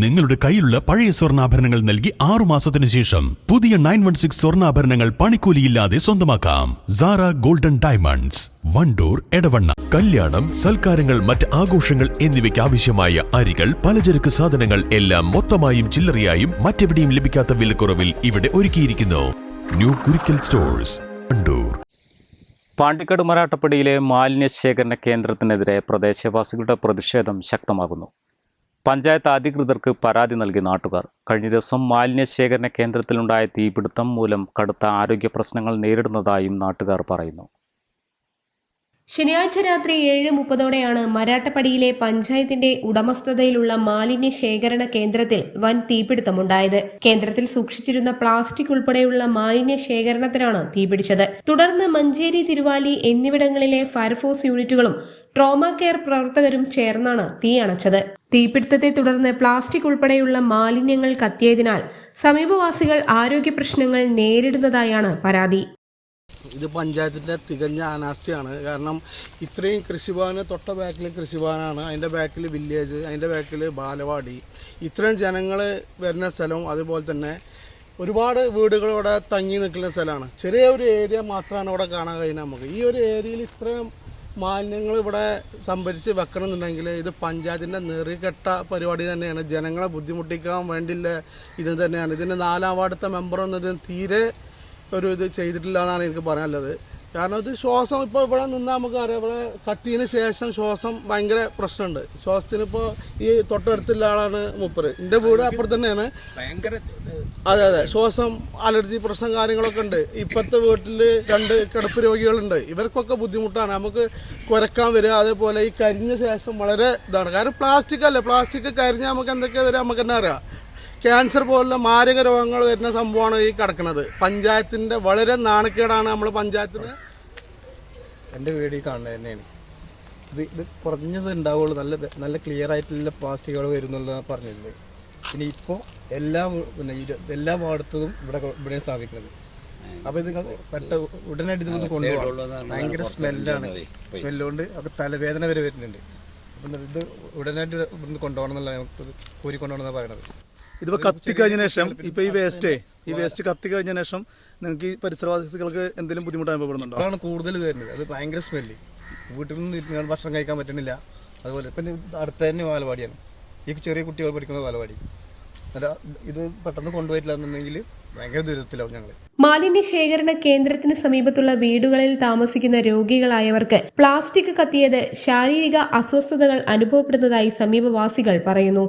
നിങ്ങളുടെ കയ്യിലുള്ള പഴയ സ്വർണാഭരണങ്ങൾ നൽകി ആറു മാസത്തിന് ശേഷം പുതിയ നയൻ വൺ സിക്സ് സ്വർണാഭരണങ്ങൾ പണിക്കൂലിയില്ലാതെ സ്വന്തമാക്കാം. Zara golden diamonds Wandoor Edavanna. കല്യാണം സൽക്കാരങ്ങൾ മറ്റ് ആഘോഷങ്ങൾ എന്നിവയ്ക്ക് ആവശ്യമായ അരികൾ പലചരക്ക് സാധനങ്ങൾ എല്ലാം മൊത്തമായും ചില്ലറയായും മറ്റെവിടെയും ലഭിക്കാത്ത വിലക്കുറവിൽ ഇവിടെ ഒരുക്കിയിരിക്കുന്നു. ന്യൂ കുരിക്കൽ സ്റ്റോഴ്സ് വണ്ടൂർ പാണ്ടിക്കാട് മരാട്ടപ്പടിയിലെ മാലിന്യ ശേഖരണ കേന്ദ്രത്തിനെതിരെ പ്രദേശവാസികളുടെ പ്രതിഷേധം ശക്തമാകുന്നു. പഞ്ചായത്ത് അധികൃതർക്ക് പരാതി നൽകി നാട്ടുകാർ. കഴിഞ്ഞ ദിവസം മാലിന്യ ശേഖരണ കേന്ദ്രത്തിലുണ്ടായ തീപിടുത്തം മൂലം കടുത്ത ആരോഗ്യ പ്രശ്നങ്ങൾ നേരിടുന്നതായും നാട്ടുകാർ പറയുന്നു. ശനിയാഴ്ച രാത്രി ഏഴ് മുപ്പതോടെയാണ് മരാട്ടപ്പടിയിലെ പഞ്ചായത്തിന്റെ ഉടമസ്ഥതയിലുള്ള മാലിന്യ ശേഖരണ കേന്ദ്രത്തിൽ വൻ തീപിടുത്തമുണ്ടായത്. കേന്ദ്രത്തിൽ സൂക്ഷിച്ചിരുന്ന പ്ലാസ്റ്റിക് ഉൾപ്പെടെയുള്ള മാലിന്യ ശേഖരണത്തിനാണ് തീപിടിച്ചത്. തുടർന്ന് മഞ്ചേരി തിരുവാലി എന്നിവിടങ്ങളിലെ ഫയർഫോഴ്സ് യൂണിറ്റുകളും ട്രോമ കെയർ പ്രവർത്തകരും ചേർന്നാണ് തീ അണച്ചത്. തീപിടുത്തത്തെ തുടർന്ന് പ്ലാസ്റ്റിക് ഉൾപ്പെടെയുള്ള മാലിന്യങ്ങൾ കത്തിയതിനാൽ സമീപവാസികൾ ആരോഗ്യ പ്രശ്നങ്ങൾ നേരിടുന്നതായാണ് പരാതി. ഇത് പഞ്ചായത്തിന്റെ തികഞ്ഞ അനാസ്ഥയാണ്. കാരണം ഇത്രയും കൃഷിഭവന് തൊട്ട ബാക്കിൽ കൃഷിഭവനാണ് അതിന്റെ ബാക്കിൽ വില്ലേജ് അതിന്റെ ബാക്കിൽ ബാലവാടി. ഇത്രയും ജനങ്ങൾ വരുന്ന സ്ഥലവും അതുപോലെ തന്നെ ഒരുപാട് വീടുകൾ ഇവിടെ തങ്ങി നിൽക്കുന്ന സ്ഥലമാണ്. ചെറിയ ഒരു ഏരിയ മാത്രമാണ് ഇവിടെ കാണാൻ കഴിയുന്നത് നമുക്ക്. ഈ ഒരു ഏരിയയിൽ ഇത്രയും മാലിന്യങ്ങൾ ഇവിടെ സംഭരിച്ച് വെക്കണമെന്നുണ്ടെങ്കിൽ ഇത് പഞ്ചായത്തിന്റെ നെറികെട്ട പരിപാടി തന്നെയാണ്. ജനങ്ങളെ ബുദ്ധിമുട്ടിക്കാൻ വേണ്ടിയുള്ള ഇത് തന്നെയാണ്. ഇതിന്റെ നാലാം വാർഡത്തെ മെമ്പറൊന്നും ഇതിന് തീരെ ഒരു ഇത് ചെയ്തിട്ടില്ല എന്നാണ് എനിക്ക് പറയാനുള്ളത്. കാരണം ഇത് ശ്വാസം ഇപ്പോൾ ഇവിടെ നിന്നാൽ നമുക്ക് അറിയാം. ഇവിടെ കത്തിന് ശേഷം ശ്വാസം ഭയങ്കര പ്രശ്നമുണ്ട്. ശ്വാസത്തിന് ഇപ്പോൾ ഈ തൊട്ടടുത്തുള്ള ആളാണ് മൂപ്പര്. എന്റെ വീട് അപ്പുറത്ത് തന്നെയാണ്. അതെ അതെ. ശ്വാസം അലർജി പ്രശ്നം കാര്യങ്ങളൊക്കെ ഉണ്ട്. ഇപ്പോഴത്തെ വീട്ടിൽ രണ്ട് കിടപ്പ് രോഗികളുണ്ട്. ഇവർക്കൊക്കെ ബുദ്ധിമുട്ടാണ്. നമുക്ക് കുരക്കാൻ വരിക അതേപോലെ ഈ കരിഞ്ഞ ശേഷം വളരെ ഇതാണ്. കാരണം പ്ലാസ്റ്റിക് അല്ലേ? പ്ലാസ്റ്റിക് കരിഞ്ഞാൽ നമുക്ക് എന്തൊക്കെ വരിക? നമുക്ക് തന്നെ അറിയാം. ക്യാൻസർ പോലുള്ള മാരക രോഗങ്ങൾ വരുന്ന സംഭവമാണ് ഈ കിടക്കുന്നത്. പഞ്ചായത്തിന്റെ വളരെ നാണക്കേടാണ് നമ്മൾ പഞ്ചായത്തിന്. എന്റെ വീട് ഈ കാണുന്നത് തന്നെയാണ്. ഇത് ഇത് കുറഞ്ഞത് ഉണ്ടാവുള്ളൂ. നല്ല നല്ല ക്ലിയർ ആയിട്ടുള്ള പ്ലാസ്റ്റിക്കുകൾ വരുന്നുള്ള പറഞ്ഞിരുന്നത്. ഇനി ഇപ്പോൾ എല്ലാ പിന്നെ എല്ലാ വാർഡത്തതും ഇവിടെ ഇവിടെ സ്ഥാപിക്കുന്നത്. അപ്പൊ ഇത് പെട്ട ഉടനടി ഇത് കൊണ്ടുപോകാം ഭയങ്കര സ്മെല്ലാണ് സ്മെല്ലുകൊണ്ട് അത് തലവേദന വരെ വരുന്നുണ്ട്. അപ്പം ഇത് ഉടനടി ഇവിടുന്ന് കൊണ്ടുപോകണം എന്നല്ല നമുക്ക് കൊണ്ടുപോകണം എന്നാണ് പറയണത്. ഇതിപ്പോ കത്തിക്കഴിഞ്ഞ ശേഷം ഇപ്പൊ ഈ വേസ്റ്റ് ഈ വേസ്റ്റ് കത്തിക്കഴിഞ്ഞ ശേഷം നിങ്ങൾക്ക് ഈ പരിസരവാസികൾക്ക് എന്തെങ്കിലും ബുദ്ധിമുട്ട് അനുഭവപ്പെടുന്നുണ്ടോ അതാണ് കൂടുതൽ വരുന്നത്. അത് ഭയങ്കര സ്മെല്ലി വീട്ടിൽ നിന്ന് ഭക്ഷണം കഴിക്കാൻ പറ്റുന്നില്ല. അതുപോലെ ഇപ്പം അടുത്ത തന്നെ ബാലവാടിയാണ്. ഈ ചെറിയ കുട്ടികൾ പഠിക്കുന്ന ബാലവാടി. എന്നിട്ട് ഇത് പെട്ടെന്ന് കൊണ്ടുപോയിട്ടില്ല എന്നുണ്ടെങ്കിൽ ഭയങ്കര ദുരിതത്തിലാവും ഞങ്ങൾ മാലിന്യ ശേഖരണ കേന്ദ്രത്തിന് സമീപത്തുള്ള വീടുകളിൽ താമസിക്കുന്ന രോഗികളായവർക്ക് പ്ലാസ്റ്റിക് കത്തിയത് ശാരീരിക അസ്വസ്ഥതകൾ അനുഭവപ്പെടുന്നതായി സമീപവാസികൾ പറയുന്നു.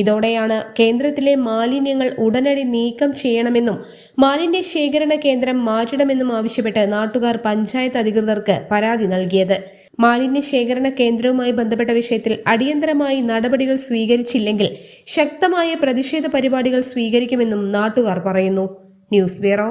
ഇതോടെയാണ് കേന്ദ്രത്തിലെ മാലിന്യങ്ങൾ ഉടനടി നീക്കം ചെയ്യണമെന്നും മാലിന്യ ശേഖരണ കേന്ദ്രം മാറ്റണമെന്നും ആവശ്യപ്പെട്ട് നാട്ടുകാർ പഞ്ചായത്ത് അധികൃതർക്ക് പരാതി നൽകിയത്. മാലിന്യ ശേഖരണ കേന്ദ്രവുമായി ബന്ധപ്പെട്ട വിഷയത്തിൽ അടിയന്തരമായി നടപടികൾ സ്വീകരിച്ചില്ലെങ്കിൽ ശക്തമായ പ്രതിഷേധ പരിപാടികൾ സ്വീകരിക്കുമെന്നും നാട്ടുകാർ പറയുന്നു. News bureau